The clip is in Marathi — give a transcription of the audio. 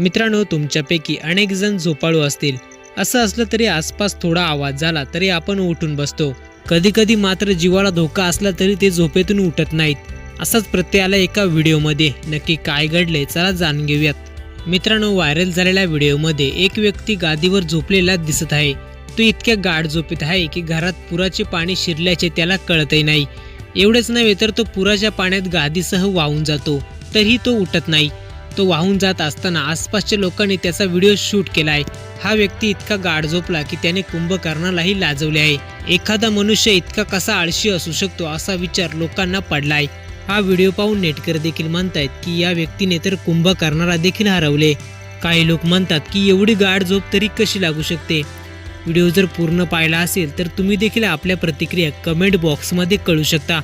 मित्रांनो तुमच्यापैकी अनेक जण झोपाळू असतील. असं असलं तरी आसपास थोडा आवाज झाला तरी आपण उठून बसतो. कधी कधी मात्र जीवाला धोका असला तरी ते झोपेतून उठत नाहीत. असाच प्रत्ययाला एका व्हिडिओमध्ये. नक्की काय घडले चला जाणून घेऊयात. मित्रांनो व्हायरल झालेल्या व्हिडिओमध्ये एक व्यक्ती गादीवर झोपलेला दिसत आहे. तो इतक्या गाढ झोपेत आहे की घरात पुराचे पाणी शिरल्याचे त्याला कळतही नाही. एवढेच नव्हे तर तो पुराच्या पाण्यात गादीसह वाहून जातो. तरीही तो उठत नाही. तो वाहून जात असताना आसपासच्या लोकांनी त्याचा व्हिडिओ शूट केला आहे हा व्यक्ती इतका गाढ झोपला की त्याने कुंभकर्णालाही लाजवले आहे. एखादा मनुष्य इतका कसा आळशी असू शकतो असा विचार लोकांना पडलाय. हा व्हिडिओ पाहून नेटकर देखील म्हणतायत की या व्यक्तीने तर कुंभकर्णाला देखील हरवले. काही लोक म्हणतात की एवढी गाढ झोप तरी कशी लागू शकते? व्हिडिओ जर पूर्ण पाहिला असेल तर तुम्ही देखील आपल्या प्रतिक्रिया कमेंट बॉक्समध्ये कळू शकता.